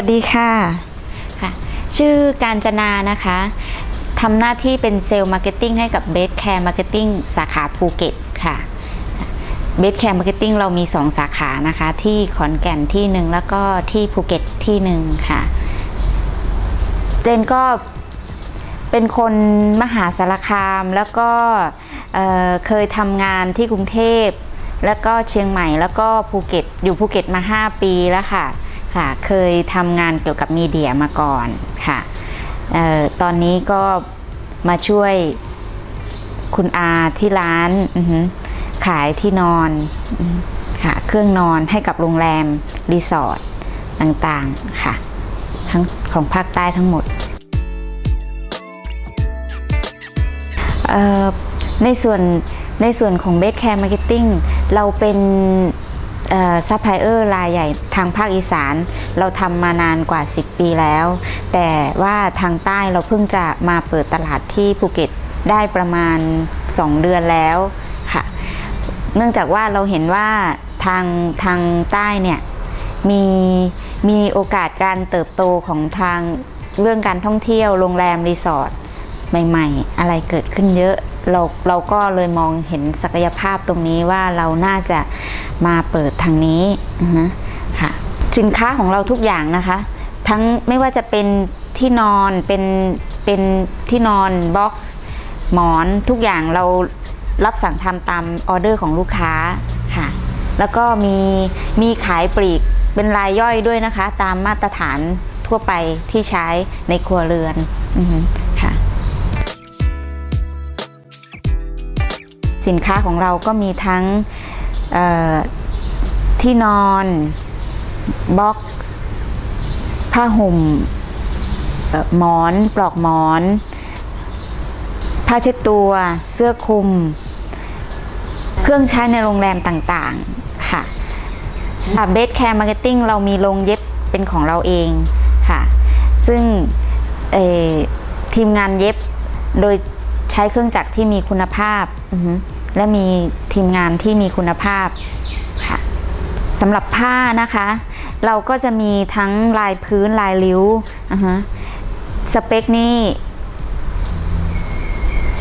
วัสดีค่ะค่ะ ชื่อการจนานะคะทำหน้าที่เป็นเซลล์มาร์เก็ตติ้งให้กับเบสแคร์มาร์เก็ตติ้งสาขาภูเก็ตค่ะเบสแคร์มาร์เก็ตติ้งเรามี 2 สาขานะคะ ที่ขอนแก่นที่หนึ่งแล้วก็ที่ภูเก็ตที่หนึ่งค่ะ เจนก็เป็นคนมหาสารคามแล้วก็เเคยทำงานที่กรุงเทพ แล้วก็เชียงใหม่แล้วก็ภูเก็ตอยู่ภูเก็ตมา 5 ปีแล้วค่ะ ค่ะ เคยทำงานเกี่ยวกับมีเดียมาก่อนค่ะออตอนนี้ก็มาช่วยคุณอาที่ร้านขายที่นอนค่ะเครื่องนอนให้กับโรงแรม รีสอร์ทต่างๆค่ะ ทั้งของภาคใต้ทั้งหมด ในส่วนในส่วนของเบสแคร์มาร์เก็ตติ้งเราเป็น ซัพพลายเออร์รายใหญ่ทางภาคอีสาน เราทำมานานกว่า 10 ปีแล้ว แต่ว่าทางใต้เราเพิ่งจะมาเปิดตลาดที่ภูเก็ตได้ประมาณ 2 เดือนแล้วค่ะ เนื่องจากว่าเราเห็นว่าทางทางใต้เนี่ยมีมีโอกาสการเติบโตของทางเรื่องการท่องเที่ยวโรงแรมรีสอร์ทใหม่ ๆ อะไรเกิดขึ้นเยอะ เราเราก็เลยมองเห็นศักยภาพตรงนี้ว่าเราน่าจะ มาเปิดทางนี้อือฮะค่ะสินค้าของเราทุกอย่างนะคะ ทั้งไม่ว่าจะเป็นที่นอนเป็นเป็นที่นอนบ็อกซ์หมอนทุกอย่างเรารับสั่งทำตามออเดอร์ของลูกค้าค่ะแล้วก็มีมีขายปลีกเป็นรายย่อยด้วยนะคะ ตามมาตรฐานทั่วไปที่ใช้ในครัวเรือนอค่ะสินค้าของเราก็มีทั้ง ที่นอนบ็อกซ์ผ้าห่มเอ่อหมอนปลอกหมอน ผ้าเช็ดตัว เสื้อคลุม เครื่องใช้ในโรงแรมต่างๆ ค่ะเบสแคร์มาร์เก็ตติ้งเรามีโรงเย็บเป็นของเราเองค่ะ ซึ่งทีมงานเย็บโดยใช้เครื่องจักรที่มีคุณภาพ และมีทีมงานที่มีคุณภาพค่ะสำหรับผ้านะคะ เราก็จะมีทั้งลายพื้นลายริ้วอือฮะสเปคนี่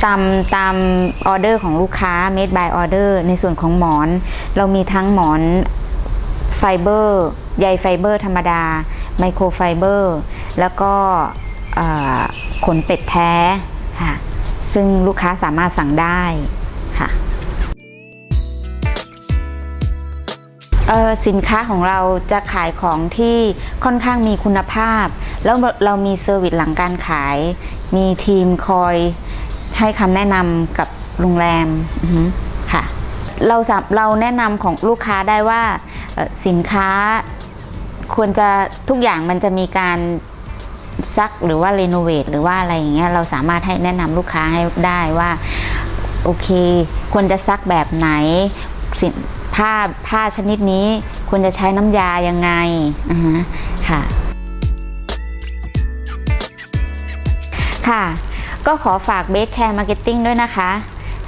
ตามตามออเดอร์ของลูกค้า made by order ในส่วนของหมอน เรามีทั้งหมอนไฟเบอร์ใยไฟเบอร์ธรรมดา ไมโครไฟเบอร์ แล้วก็ขนเป็ดแท้ค่ะซึ่งลูกค้าสามารถสั่งได้ ค่ะสินค้าของเราจะขายของที่ค่อนข้างมีคุณภาพ แล้วเรามีเซอร์วิสหลังการขาย มีทีมคอยให้คำแนะนำกับโรงแรมค่ะ เราเราแนะนำของลูกค้าได้ว่าสินค้าควรจะทุกอย่างมันจะมีการซักหรือว่ารีโนเวทหรือว่าอะไรอย่างเงี้ยเราสามารถให้แนะนำลูกค้าให้ได้ว่า โอเค ควรจะซักแบบไหนสิผ้าผ้าชนิดนี้ควรจะใช้น้ำยายังไงอ่าค่ะ ค่ะ ก็ขอฝากเบสแคร์มาร์เก็ตติ้งด้วยนะคะ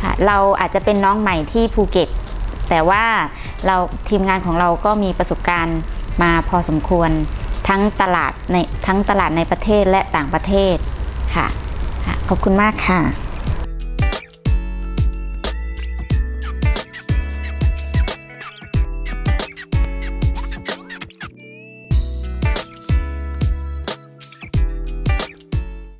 ค่ะเราอาจจะเป็นน้องใหม่ที่ภูเก็ต แต่ว่าเราทีมงานของเราก็มีประสบการณ์มาพอสมควรทั้งตลาดในทั้งตลาดในประเทศและต่างประเทศค่ะ ขอบคุณมากค่ะ